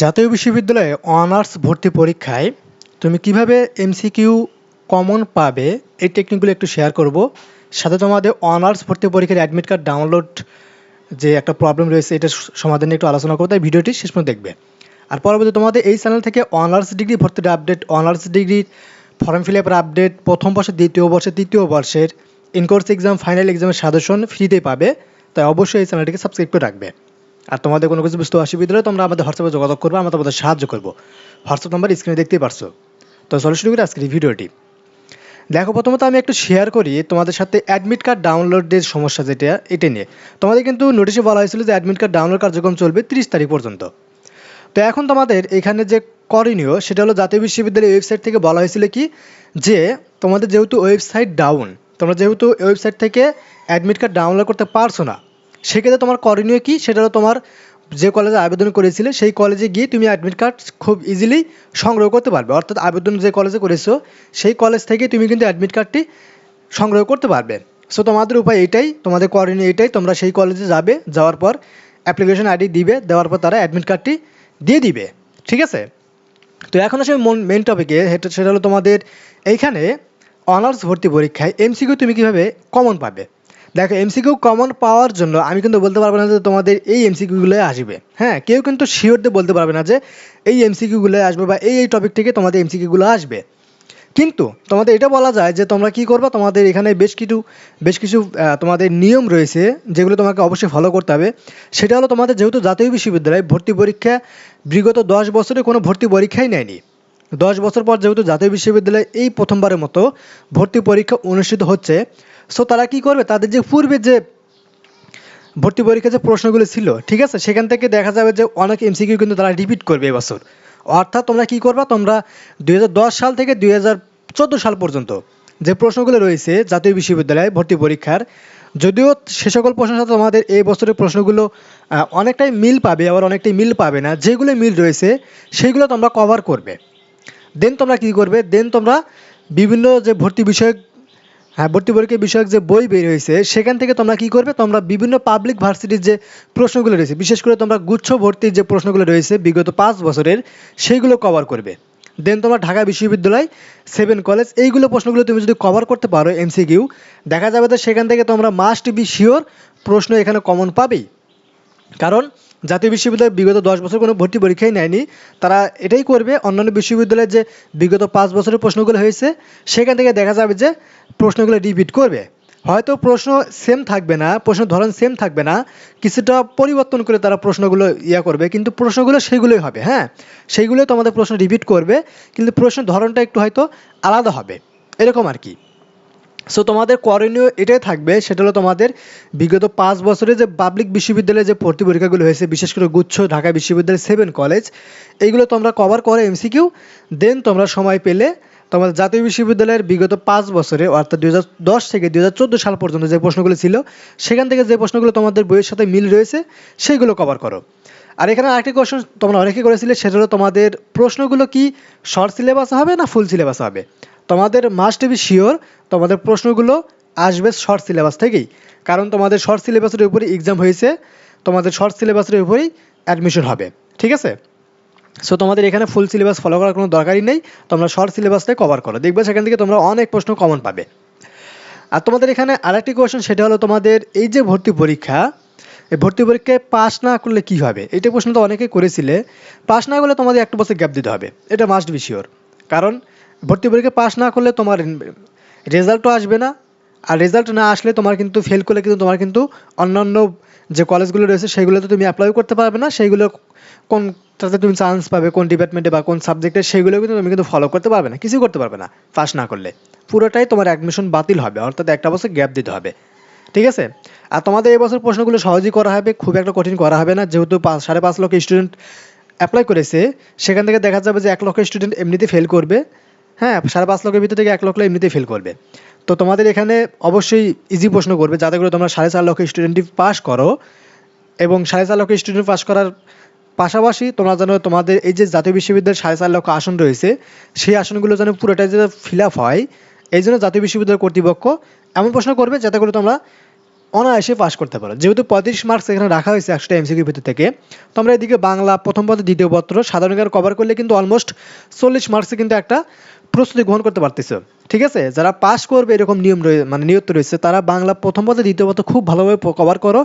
জাতীয় বিশ্ববিদ্যালয়ে অনার্স ভর্তি পরীক্ষায় তুমি কীভাবে এমসিকিউ কমন পাবে, এই টেকনিকগুলো একটু শেয়ার করব। সাথে তোমাদের অনার্স ভর্তি পরীক্ষার অ্যাডমিট কার্ড ডাউনলোড যে একটা প্রবলেম রয়েছে, এটা সমাধান একটু আলোচনা করতে ভিডিওটি শেষ পর্যন্ত দেখবে। আর পরবর্তী তোমাদের এই চ্যানেল থেকে অনার্স ডিগ্রি ভর্তির আপডেট অনার্স ডিগ্রির ফর্ম ফিল আপের আপডেট প্রথম বর্ষের দ্বিতীয় বর্ষের তৃতীয় বর্ষের ইনকোর্স এক্সাম ফাইনাল এক্সামের সাজেশন ফ্রিতে পাবে, তাই অবশ্যই এই চ্যানেলটিকে সাবস্ক্রাইব করে রাখবে। আর তোমাদের কোনো কিছু বুঝতে অসুবিধা হলে তোমরা আমাদের হোয়াটসঅ্যাপে যোগাযোগ করবে, আমরা তোমাদের সাহায্য করব। হোয়াটসঅ্যাপ নাম্বার স্ক্রিনে দেখতেই পারছ। তো চলো শুরু করি আজকের ভিডিওটি। দেখো, প্রথমত আমি একটু শেয়ার করি তোমাদের সাথে অ্যাডমিট কার্ড ডাউনলোডের সমস্যা যেটা, এটা নিয়ে। তোমাদের কিন্তু নোটিশে বলা হয়েছিল যে অ্যাডমিট কার্ড ডাউনলোড কার্যক্রম চলবে তিরিশ তারিখ পর্যন্ত। তো এখন তোমাদের এখানে যে করণীয়, সেটা হলো জাতীয় বিশ্ববিদ্যালয়ের ওয়েবসাইট থেকে বলা হয়েছিল কি, যে তোমাদের যেহেতু ওয়েবসাইট ডাউন তোমরা যেহেতু ওয়েবসাইট থেকে অ্যাডমিট কার্ড ডাউনলোড করতে পারছ না সেক্ষেত্রে তোমার করণীয় কি? সেটা হলো তোমার যে কলেজে আবেদন করেছিলে, সেই কলেজে গিয়ে তুমি অ্যাডমিট কার্ড খুব ইজিলি সংগ্রহ করতে পারবে। অর্থাৎ আবেদন যে কলেজে করেছ, সেই কলেজ থেকে তুমি কিন্তু অ্যাডমিট কার্ডটি সংগ্রহ করতে পারবে। সো তোমাদের উপায় এটাই, তোমাদের করণীয় এটাই, তোমরা সেই কলেজে যাবে, যাওয়ার পর অ্যাপ্লিকেশন আইডি দিবে, দেওয়ার পর তারা অ্যাডমিট কার্ডটি দিয়ে দিবে। ঠিক আছে? তো এখন আসলে মেন টপিকে সেটা হলো তোমাদের এইখানে অনার্স ভর্তি পরীক্ষায় এমসিকিউ তুমি কীভাবে কমন পাবে? দেখো এমসিকিউ কমন পাওয়ার জন্য আমি কিন্তু বলতে পারব না যে তোমাদের এই এমসিকিউগুলোই আসবে। হ্যাঁ কেউ কিন্তু শিওর দিয়ে বলতে পারবে না যে এই এমসিকিউগুলো আসবে বা এই এই টপিক থেকে তোমাদের এমসিকিউগুলো আসবে। কিন্তু তোমাদের এটা বলা যায় যে তোমরা কি করবা, তোমাদের এখানে বেশ কিছু বেশ কিছু তোমাদের নিয়ম রয়েছে যেগুলো তোমাকে অবশ্যই ফলো করতে হবে। সেটা হলো তোমাদের যেহেতু জাতীয় বিশ্ববিদ্যালয় ভর্তি পরীক্ষা, বিগত দশ বছরে কোনো ভর্তি পরীক্ষাই নেয়নি। দশ বছর পর যেহেতু জাতীয় বিশ্ববিদ্যালয়ে এই প্রথমবারের মতো ভর্তি পরীক্ষা অনুষ্ঠিত হচ্ছে সো তারা কি করবে? তাদের যে পূর্বে যে ভর্তি পরীক্ষার যে প্রশ্নগুলো ছিল, ঠিক আছে? সেখান থেকে দেখা যাবে যে অনেক এমসিকিউ কিন্তু তারা রিপিট করবে এবছর। অর্থাৎ তোমরা কি করবা? তোমরা দুই হাজার দশ সাল থেকে দুই হাজার চোদ্দ সাল পর্যন্ত যে প্রশ্নগুলো রয়েছে জাতীয় বিশ্ববিদ্যালয়ে ভর্তি পরীক্ষার, যদিও সে সকল প্রশ্নের সাথে তোমাদের এই বছরের প্রশ্নগুলো অনেকটাই মিল পাবে, আবার অনেকটাই মিল পাবে না। যেগুলো মিল রয়েছে সেইগুলো তোমরা কভার করবে। দেন তোমরা কি করবে? দেন তোমরা বিভিন্ন যে ভর্তি বিষয়ক হ্যাঁ ভর্তি পরীক্ষা বিষয়ক যে বই বের হয়েছে, সেখান থেকে তোমরা কি করবে? তোমরা বিভিন্ন পাবলিক ভার্সিটির যে প্রশ্নগুলো রয়েছে, বিশেষ করে তোমরা গুচ্ছ ভর্তির যে প্রশ্নগুলো রয়েছে বিগত পাঁচ বছরের, সেইগুলো কভার করবে। দেন তোমরা ঢাকা বিশ্ববিদ্যালয় সেভেন কলেজ এইগুলো প্রশ্নগুলো তুমি যদি কভার করতে পারো এমসিকিউ দেখা যাবে তো সেখান থেকে তোমরা মাস্ট বি শিওর প্রশ্ন এখানে কমন পাবেই। কারণ জাতীয় বিশ্ববিদ্যালয় বিগত দশ বছর কোনো ভর্তি পরীক্ষাই নেয়নি। তারা এটাই করবে, অন্যান্য বিশ্ববিদ্যালয়ের যে বিগত পাঁচ বছরের প্রশ্নগুলো হয়েছে, সেখান থেকে দেখা যাবে যে প্রশ্নগুলো রিপিট করবে। হয়তো প্রশ্ন সেম থাকবে না, প্রশ্ন ধরন সেম থাকবে না, কিছুটা পরিবর্তন করে তারা প্রশ্নগুলো ইয়া করবে, কিন্তু প্রশ্নগুলো সেগুলোই হবে হ্যাঁ? সেইগুলোই তোমাদের প্রশ্ন রিপিট করবে, কিন্তু প্রশ্নের ধরনটা একটু হয়তো আলাদা হবে, এরকম আর কি। সো তোমাদের করণীয় এটাই থাকবে, সেটা হলো তোমাদের বিগত পাঁচ বছরে যে পাবলিক বিশ্ববিদ্যালয়ে যে ভর্তি পরীক্ষাগুলো হয়েছে, বিশেষ করে গুচ্ছ, ঢাকা বিশ্ববিদ্যালয় সেভেন কলেজ এইগুলো তোমরা কভার করে এমসিকিউ দেন তোমরা সময় পেলে তোমাদের জাতীয় বিশ্ববিদ্যালয়ের বিগত পাঁচ বছরে, অর্থাৎ দুই দশ থেকে দু হাজার চোদ্দ সাল পর্যন্ত যে প্রশ্নগুলো ছিল, সেখান থেকে যে প্রশ্নগুলো তোমাদের বইয়ের সাথে মিল রয়েছে, সেইগুলো কভার করো। আর এখানে আরেকটি কোশ্চেন তোমরা অনেকে করেছিলে, সেটা হলো তোমাদের প্রশ্নগুলো কি শর্ট সিলেবাস হবে না ফুল সিলেবাস হবে? তোমাদের মাস্ট বি শিওর তোমাদের প্রশ্নগুলো আসবে শর্ট সিলেবাস থেকেই। কারণ তোমাদের শর্ট সিলেবাসের উপরে এক্সাম হয়েছে, তোমাদের শর্ট সিলেবাসের উপরেই অ্যাডমিশন হবে। ঠিক আছে? সো তোমাদের এখানে ফুল সিলেবাস ফলো করার কোনো দরকারই নেই। তোমরা শর্ট সিলেবাসটাই কভার করো। দেখবে সেখান থেকে তোমরা অনেক প্রশ্ন কমন পাবে। আর তোমাদের এখানে আরেকটি কোয়েশ্চেন সেটা হলো তোমাদের এই যে ভর্তি পরীক্ষা, এই ভর্তি পরীক্ষায় পাস না করলে কি হবে? এটা প্রশ্ন তো অনেকেই করেছিলে। পাস না করলে তোমাদের একটা বছর গ্যাপ দিতে হবে। এটা মাস্ট বি শিওর কারণ ভর্তি পরীক্ষায় পাস না করলে তোমার রেজাল্টও আসবে না। আর রেজাল্ট না আসলে তোমার কিন্তু ফেল করলে কিন্তু তোমার কিন্তু অন্যান্য যে কলেজগুলো রয়েছে, সেগুলোতে তুমি অ্যাপ্লাই করতে পারবে না। সেইগুলো কোনটাতে তুমি চান্স পাবে, কোন ডিপার্টমেন্টে বা কোন সাবজেক্টে সেগুলো কিন্তু তুমি কিন্তু ফলো করতে পারবে না কিছু করতে পারবে না পাস না করলে। পুরোটাই তোমার অ্যাডমিশন বাতিল হবে, অর্থাৎ একটা বছর গ্যাপ দিতে হবে। ঠিক আছে? আর তোমাদের এই বছর প্রশ্নগুলো সহজেই করা হবে, খুব একটা কঠিন করা হবে না। যেহেতু পাঁচ, সাড়ে পাঁচ লক্ষ স্টুডেন্ট অ্যাপ্লাই করেছে, সেখান থেকে দেখা যাবে যে এক লক্ষ স্টুডেন্ট এমনিতে ফেল করবে। হ্যাঁ সাড়ে পাঁচ লক্ষের ভিতর থেকে এক লক্ষ এমনিতেই ফেল করবে। তো তোমাদের এখানে অবশ্যই ইজি প্রশ্ন করবে, যাতে করে তোমরা সাড়ে চার লক্ষ স্টুডেন্টই পাস করো। এবং সাড়ে চার লক্ষ স্টুডেন্ট পাস করার পাশাপাশি তোমরা যেন তোমাদের এই যে জাতীয় বিশ্ববিদ্যালয়ের সাড়ে চার লক্ষ আসন রয়েছে, সেই আসনগুলো যেন পুরোটাই যেন ফিল আপ হয়। এই জন্য জাতীয় বিশ্ববিদ্যালয় কর্তৃপক্ষ এমন প্রশ্ন করবে, যাতে করে তোমরা অনায়াসে পাস করতে পারো। যেহেতু পঁয়ত্রিশ মার্কস এখানে রাখা হয়েছে একশোটা এমসিকিউ ভিতর থেকে, তোমরা এদিকে বাংলা প্রথম পত্র দ্বিতীয় পত্র সাধারণ জ্ঞান কভার করলে কিন্তু অলমোস্ট চল্লিশ মার্কসে কিন্তু একটা প্রস্তুতি গ্রহণ করতে পারতেছো। ঠিক আছে? যারা পাস করবে এরকম নিয়ম রয়ে মানে নিয়ত রয়েছে, তারা বাংলা প্রথম পত্র দ্বিতীয় পত্র খুব ভালোভাবে কভার করো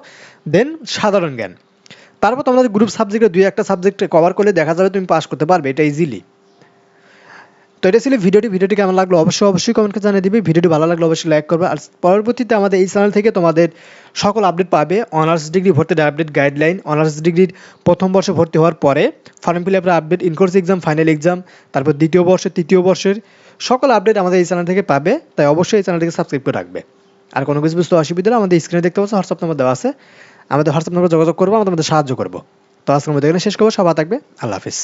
দেন সাধারণ জ্ঞান। তারপর তোমরা গ্রুপ সাবজেক্টে দুই একটা সাবজেক্ট কভার করলে দেখা যাবে তুমি পাস করতে পারবে, এটা ইজিলি তো এটা ছিল ভিডিওটি। ভিডিওটি কেমন লাগল অবশ্যই অবশ্যই কমেন্টে জানিয়ে দিবে। ভিডিওটি ভালো লাগলে অবশ্যই লাইক করবে। আর পরবর্তীতে আমাদের এই চ্যানেল থেকে তোমাদের সকল আপডেট পাবে অনার্স ডিগ্রি ভর্তির আপডেট গাইডলাইন অনার্স ডিগ্রির প্রথম বর্ষে ভর্তি হওয়ার পরে ফর্ম ফিল আপের update in course exam final exam তারপর দ্বিতীয় বর্ষের তৃতীয় বর্ষের সকল আপডেট আমাদের এই চ্যানেল থেকে পাবে। তাই অবশ্যই এই চ্যানেলটিকে সাবস্ক্রাইব করে রাখবে। আর কোনো কিছু বুঝতে অসুবিধা আমাদের স্ক্রিনে দেখতে পাচ্ছ হোয়াটসঅ্যাপ নাম্বার দেওয়া আছে। আমাদের হোয়াটসঅ্যাপ নাম্বার যোগাযোগ করব আমরা তোমাদের সাহায্য করব। তো আজকের মধ্যে এখানে শেষ করব। সবাই থাকবে। আল্লাহ হাফিজ।